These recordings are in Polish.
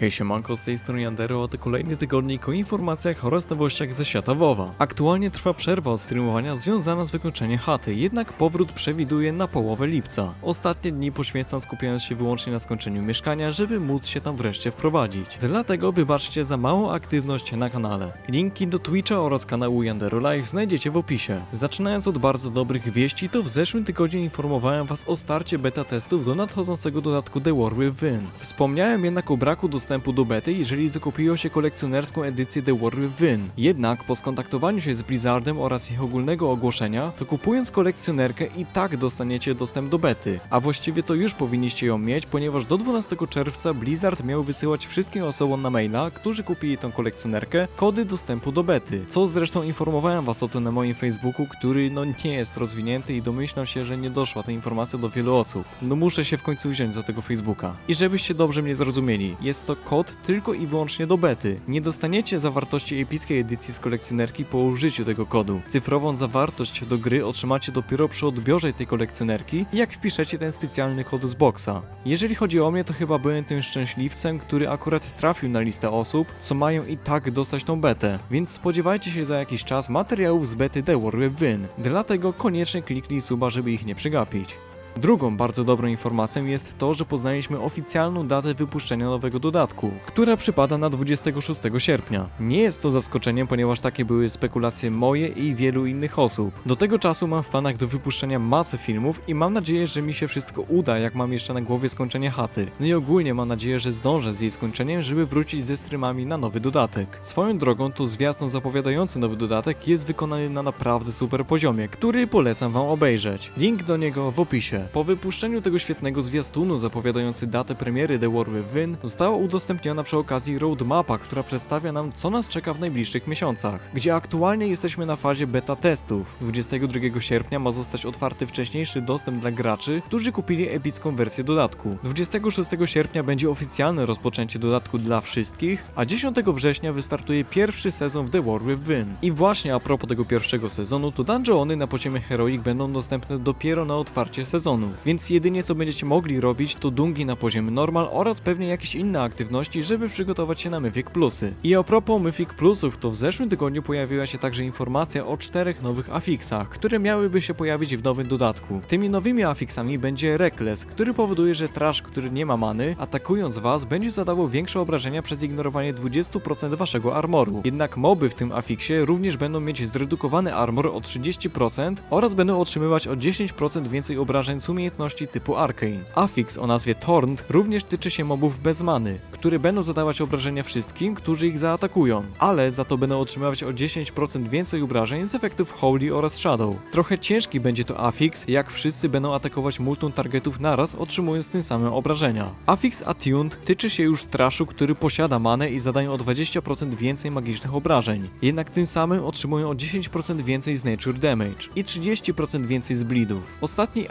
Hej siemanko, z tej strony Yandero, a to kolejny tygodnik o informacjach oraz nowościach ze świata WoWa. Aktualnie trwa przerwa od streamowania związana z wykończeniem chaty, jednak powrót przewiduje na połowę lipca. Ostatnie dni poświęcam skupiając się wyłącznie na skończeniu mieszkania, żeby móc się tam wreszcie wprowadzić. Dlatego wybaczcie za małą aktywność na kanale. Linki do Twitcha oraz kanału Yandero Live znajdziecie w opisie. Zaczynając od bardzo dobrych wieści, to w zeszłym tygodniu informowałem was o starcie beta testów do nadchodzącego dodatku The War Within. Wspomniałem jednak o braku dostępu do bety, jeżeli zakupiło się kolekcjonerską edycję The War Within. Jednak po skontaktowaniu się z Blizzardem oraz ich ogólnego ogłoszenia, to kupując kolekcjonerkę i tak dostaniecie dostęp do bety. A właściwie to już powinniście ją mieć, ponieważ do 12 czerwca Blizzard miał wysyłać wszystkim osobom na maila, którzy kupili tą kolekcjonerkę, kody dostępu do bety. Co zresztą informowałem was o tym na moim Facebooku, który no nie jest rozwinięty i domyślam się, że nie doszła ta informacja do wielu osób. No muszę się w końcu wziąć za tego Facebooka. I żebyście dobrze mnie zrozumieli, jest to kod tylko i wyłącznie do bety. Nie dostaniecie zawartości epickiej edycji z kolekcjonerki po użyciu tego kodu. Cyfrową zawartość do gry otrzymacie dopiero przy odbiorze tej kolekcjonerki, jak wpiszecie ten specjalny kod z boxa. Jeżeli chodzi o mnie, to chyba byłem tym szczęśliwcem, który akurat trafił na listę osób, co mają i tak dostać tą betę. Więc spodziewajcie się za jakiś czas materiałów z bety The War Within. Dlatego koniecznie kliknij suba, żeby ich nie przegapić. Drugą bardzo dobrą informacją jest to, że poznaliśmy oficjalną datę wypuszczenia nowego dodatku, która przypada na 26 sierpnia. Nie jest to zaskoczeniem, ponieważ takie były spekulacje moje i wielu innych osób. Do tego czasu mam w planach do wypuszczenia masę filmów i mam nadzieję, że mi się wszystko uda, jak mam jeszcze na głowie skończenie chaty. No i ogólnie mam nadzieję, że zdążę z jej skończeniem, żeby wrócić ze streamami na nowy dodatek. Swoją drogą to zwiastun zapowiadający nowy dodatek jest wykonany na naprawdę super poziomie, który polecam wam obejrzeć. Link do niego w opisie. Po wypuszczeniu tego świetnego zwiastunu zapowiadający datę premiery The War Within została udostępniona przy okazji roadmapa, która przedstawia nam co nas czeka w najbliższych miesiącach, gdzie aktualnie jesteśmy na fazie beta testów. 22 sierpnia ma zostać otwarty wcześniejszy dostęp dla graczy, którzy kupili epicką wersję dodatku. 26 sierpnia będzie oficjalne rozpoczęcie dodatku dla wszystkich, a 10 września wystartuje pierwszy sezon w The War Within. I właśnie a propos tego pierwszego sezonu, to dungeony na poziomie Heroic będą dostępne dopiero na otwarcie sezonu, więc jedynie co będziecie mogli robić to dungi na poziomie normal oraz pewnie jakieś inne aktywności, żeby przygotować się na Mythic Plusy. I a propos Mythic Plusów, to w zeszłym tygodniu pojawiła się także informacja o czterech nowych afiksach, które miałyby się pojawić w nowym dodatku. Tymi nowymi afiksami będzie Reckless, który powoduje, że trash, który nie ma many, atakując was, będzie zadawał większe obrażenia przez ignorowanie 20% waszego armoru. Jednak moby w tym afiksie również będą mieć zredukowany armor o 30% oraz będą otrzymywać o 10% więcej obrażeń z umiejętności typu Arcane. Afix o nazwie Tornt również tyczy się mobów bez many, które będą zadawać obrażenia wszystkim, którzy ich zaatakują, ale za to będą otrzymywać o 10% więcej obrażeń z efektów Holy oraz Shadow. Trochę ciężki będzie to Afix, jak wszyscy będą atakować multum targetów naraz, otrzymując tym samym obrażenia. Afix Attuned tyczy się już traszu, który posiada manę i zadają o 20% więcej magicznych obrażeń, jednak tym samym otrzymują o 10% więcej z Nature Damage i 30% więcej z bleedów. Ostatni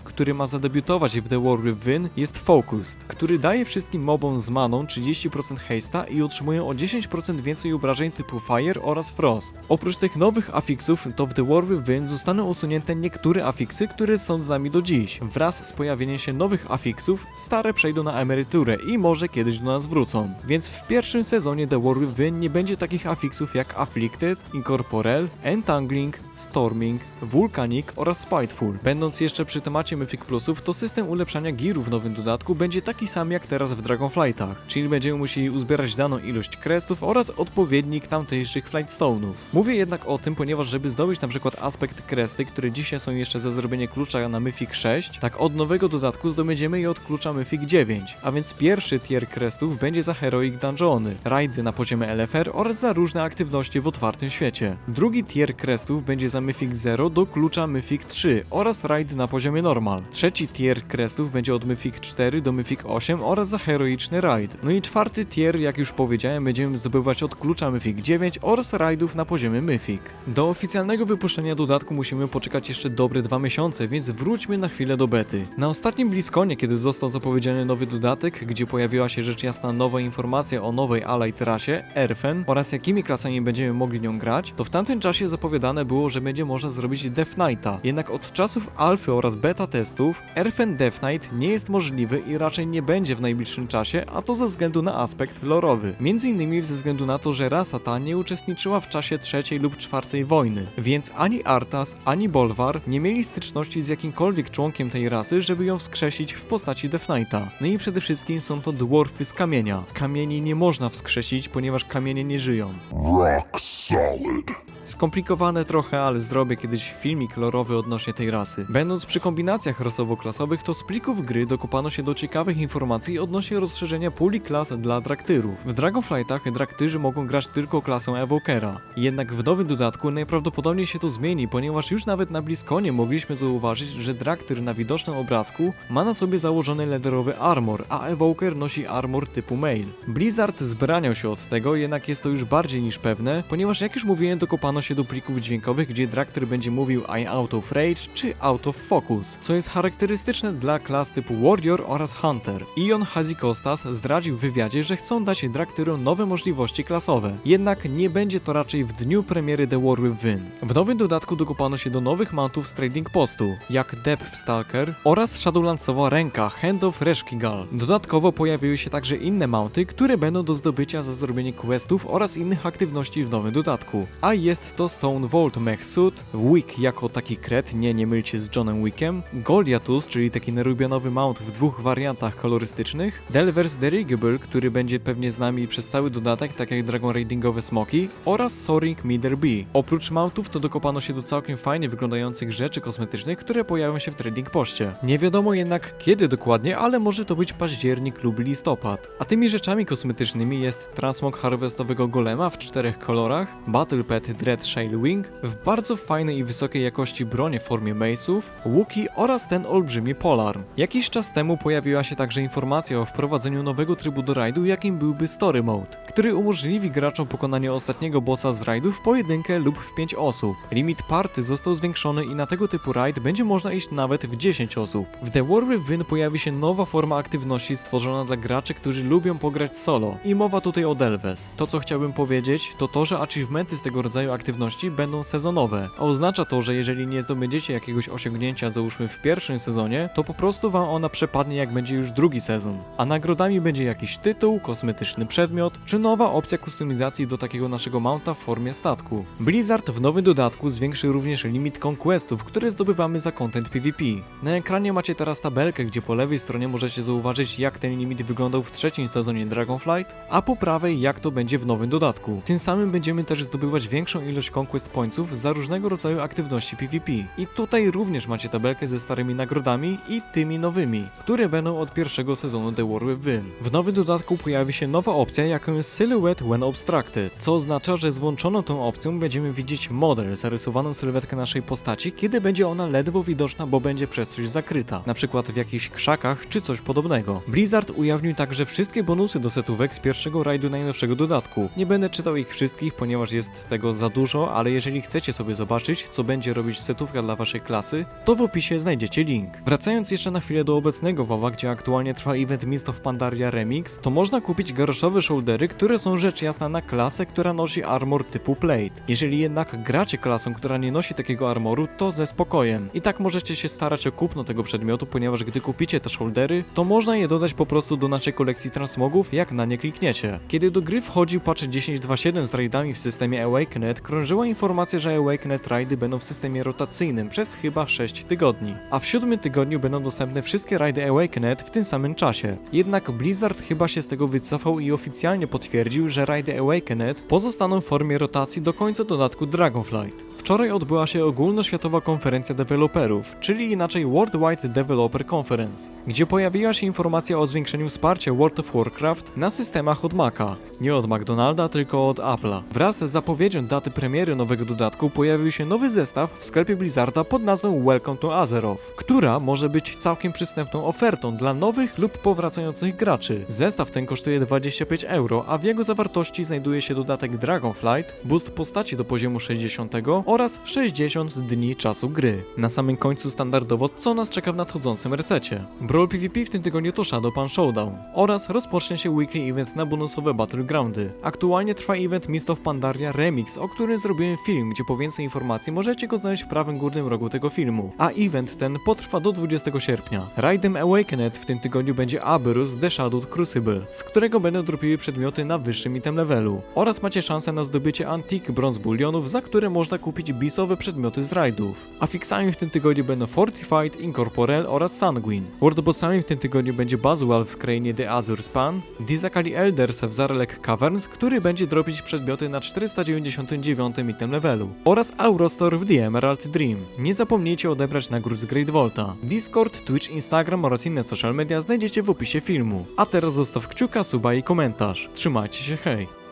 Który ma zadebiutować w The War Within jest Focused, który daje wszystkim mobom z maną 30% haste'a i otrzymują o 10% więcej obrażeń typu Fire oraz Frost. Oprócz tych nowych afiksów, to w The War Within zostaną usunięte niektóre afiksy, które są z nami do dziś. Wraz z pojawieniem się nowych afiksów, stare przejdą na emeryturę i może kiedyś do nas wrócą. Więc w pierwszym sezonie The War Within nie będzie takich afiksów jak Afflicted, Incorporeal, Entangling, Storming, Vulcanic oraz Spiteful. Będąc jeszcze przy temacie Mythic Plusów, to system ulepszania girów w nowym dodatku będzie taki sam jak teraz w Dragonflightach, czyli będziemy musieli uzbierać daną ilość crestów oraz odpowiednik tamtejszych Flightstone'ów. Mówię jednak o tym, ponieważ żeby zdobyć na przykład aspekt kresty, które dzisiaj są jeszcze za zrobienie klucza na Mythic 6, tak od nowego dodatku zdobędziemy je od klucza Mythic 9, a więc pierwszy tier crestów będzie za Heroic Dungeony, rajdy na poziomie LFR oraz za różne aktywności w otwartym świecie. Drugi tier crestów będzie za Mythic 0 do klucza Mythic 3 oraz rajdy na poziomie normal. Trzeci tier crestów będzie od Mythic 4 do Mythic 8 oraz za heroiczny raid. No i czwarty tier, jak już powiedziałem, będziemy zdobywać od klucza Mythic 9 oraz rajdów na poziomie Mythic. Do oficjalnego wypuszczenia dodatku musimy poczekać jeszcze dobre dwa miesiące, więc wróćmy na chwilę do bety. Na ostatnim BlizzConie, kiedy został zapowiedziany nowy dodatek, gdzie pojawiła się rzecz jasna nowa informacja o nowej Allied rasie, Erfen, oraz jakimi klasami będziemy mogli nią grać, to w tamtym czasie zapowiadane było, że będzie można zrobić Death Knighta. Jednak od czasów alfy oraz bety beta testów, Earth Death Knight nie jest możliwy i raczej nie będzie w najbliższym czasie, a to ze względu na aspekt lorowy. Między innymi ze względu na to, że rasa ta nie uczestniczyła w czasie trzeciej lub czwartej wojny, więc ani Arthas, ani Bolvar nie mieli styczności z jakimkolwiek członkiem tej rasy, żeby ją wskrzesić w postaci Death Knighta. No i przede wszystkim są to dwarfy z kamienia. Kamieni nie można wskrzesić, ponieważ kamienie nie żyją. Rock solid. Skomplikowane trochę, ale zrobię kiedyś filmik lorowy odnośnie tej rasy. Będąc przy kombinacjach rasowo-klasowych, to z plików gry dokopano się do ciekawych informacji odnośnie rozszerzenia puli klas dla draktyrów. W Dragonflightach draktyrzy mogą grać tylko klasą Evokera. Jednak w nowym dodatku najprawdopodobniej się to zmieni, ponieważ już nawet na Bliskonie mogliśmy zauważyć, że draktyr na widocznym obrazku ma na sobie założony lederowy armor, a Evoker nosi armor typu mail. Blizzard zbraniał się od tego, jednak jest to już bardziej niż pewne, ponieważ jak już mówiłem, dokopano się do plików dźwiękowych, gdzie Draktyr będzie mówił I out of rage czy out of focus, co jest charakterystyczne dla klas typu Warrior oraz Hunter. Ion Hazikostas zdradził w wywiadzie, że chcą dać Draktyrom nowe możliwości klasowe, jednak nie będzie to raczej w dniu premiery The War Within. W nowym dodatku dokopano się do nowych mountów z Trading Postu, jak Depth Stalker oraz Shadowlansowa ręka Hand of Reshkigal. Dodatkowo pojawiły się także inne mounty, które będą do zdobycia za zrobienie questów oraz innych aktywności w nowym dodatku. A jest to Stone Vault Mech Suit, Wick jako taki kret, nie nie mylcie z Johnem Wickiem, Goliathus, czyli taki nerubionowy mount w dwóch wariantach kolorystycznych, Delvers Dirigible, który będzie pewnie z nami przez cały dodatek, tak jak Dragon Raidingowe Smoki, oraz Soaring Mider B. Oprócz mountów to dokopano się do całkiem fajnie wyglądających rzeczy kosmetycznych, które pojawią się w Trading Poście. Nie wiadomo jednak kiedy dokładnie, ale może to być październik lub listopad. A tymi rzeczami kosmetycznymi jest transmog harvestowego golema w czterech kolorach, Battle Pet Dread Shale Wing, w bardzo fajnej i wysokiej jakości bronie w formie mace'ów, łuki oraz ten olbrzymi polarm. Jakiś czas temu pojawiła się także informacja o wprowadzeniu nowego trybu do rajdu, jakim byłby Story Mode, który umożliwi graczom pokonanie ostatniego bossa z rajdu w pojedynkę lub w 5 osób. Limit party został zwiększony i na tego typu rajd będzie można iść nawet w 10 osób. W The War Within pojawi się nowa forma aktywności stworzona dla graczy, którzy lubią pograć solo. I mowa tutaj o Delves. To co chciałbym powiedzieć, to to, że achievementy z tego rodzaju aktywności będą sezonowe, a oznacza to, że jeżeli nie zdobędziecie jakiegoś osiągnięcia załóżmy w pierwszym sezonie, to po prostu wam ona przepadnie jak będzie już drugi sezon. A nagrodami będzie jakiś tytuł, kosmetyczny przedmiot, czy nowa opcja kustomizacji do takiego naszego mounta w formie statku. Blizzard w nowym dodatku zwiększy również limit conquestów, które zdobywamy za content PvP. Na ekranie macie teraz tabelkę, gdzie po lewej stronie możecie zauważyć jak ten limit wyglądał w trzecim sezonie Dragonflight, a po prawej jak to będzie w nowym dodatku. Tym samym będziemy też zdobywać większą ilość conquest pointsów za różnego rodzaju aktywności PvP. I tutaj również macie tabelkę ze starymi nagrodami i tymi nowymi, które będą od pierwszego sezonu The War Within. W nowym dodatku pojawi się nowa opcja, jaką jest Silhouette When Obstructed, co oznacza, że z włączoną tą opcją będziemy widzieć model, zarysowaną sylwetkę naszej postaci, kiedy będzie ona ledwo widoczna, bo będzie przez coś zakryta, na przykład w jakichś krzakach czy coś podobnego. Blizzard ujawnił także wszystkie bonusy do setówek z pierwszego rajdu najnowszego dodatku. Nie będę czytał ich wszystkich, ponieważ jest tego za dużo, ale jeżeli chcecie sobie zobaczyć, co będzie robić setówka dla waszej klasy, to w opisie znajdziecie link. Wracając jeszcze na chwilę do obecnego WoWa, gdzie aktualnie trwa event Mist of Pandaria Remix, to można kupić garoszowe shouldery, które są rzecz jasna na klasę, która nosi armor typu plate. Jeżeli jednak gracie klasą, która nie nosi takiego armoru, to ze spokojem. I tak możecie się starać o kupno tego przedmiotu, ponieważ gdy kupicie te shouldery, to można je dodać po prostu do naszej kolekcji transmogów, jak na nie klikniecie. Kiedy do gry wchodził patch 10.2.7 z raidami w systemie Awakened, krążyła informacja, że Awakened raidy będą w systemie rotacyjnym przez chyba 6 tygodni. A w siódmym tygodniu będą dostępne wszystkie raidy Awakened w tym samym czasie. Jednak Blizzard chyba się z tego wycofał i oficjalnie potwierdził, że raidy Awakened pozostaną w formie rotacji do końca dodatku Dragonflight. Wczoraj odbyła się ogólnoświatowa konferencja deweloperów, czyli inaczej Worldwide Developer Conference, gdzie pojawiła się informacja o zwiększeniu wsparcia World of Warcraft na systemach od Maca. Nie od McDonalda, tylko od Apple'a. Wraz z zapowiedzią daty premiery nowego dodatku pojawił się nowy zestaw w sklepie Blizzarda pod nazwą Welcome to Azeroth, która może być całkiem przystępną ofertą dla nowych lub powracających graczy. Zestaw ten kosztuje 25 euro, a w jego zawartości znajduje się dodatek Dragonflight, boost postaci do poziomu 60 oraz 60 dni czasu gry. Na samym końcu standardowo co nas czeka w nadchodzącym resecie. Brawl PvP w tym tygodniu to Shadowpan Showdown oraz rozpocznie się weekly event na bonusowe Battlegroundy. Aktualnie trwa event Mist of Pandaria Remix, o którym zrobiłem film, gdzie po więcej informacji możecie go znaleźć w prawym górnym rogu tego filmu. A event ten potrwa do 20 sierpnia. Raidem Awakened w tym tygodniu będzie Aberus The Shadowed Crucible, z którego będą dropiły przedmioty na wyższym item levelu. Oraz macie szansę na zdobycie Antique Bronze Bullionów, za które można kupić bisowe przedmioty z raidów. A fixami w tym tygodniu będą Fortified, Incorporeal oraz Sanguine. Worldbossami w tym tygodniu będzie Bazual w krainie The Azure Span, Dizakali Elders w Zarelek Caverns, który będzie dropić przedmioty na 499 item levelu. Oraz Aurostor w The Emerald Dream. Nie zapomnijcie odebrać nagród z Great Volta. Discord, Twitch, Instagram oraz inne social media znajdziecie w opisie filmu. A teraz zostaw kciuka, suba i komentarz. Trzymajcie się, hej!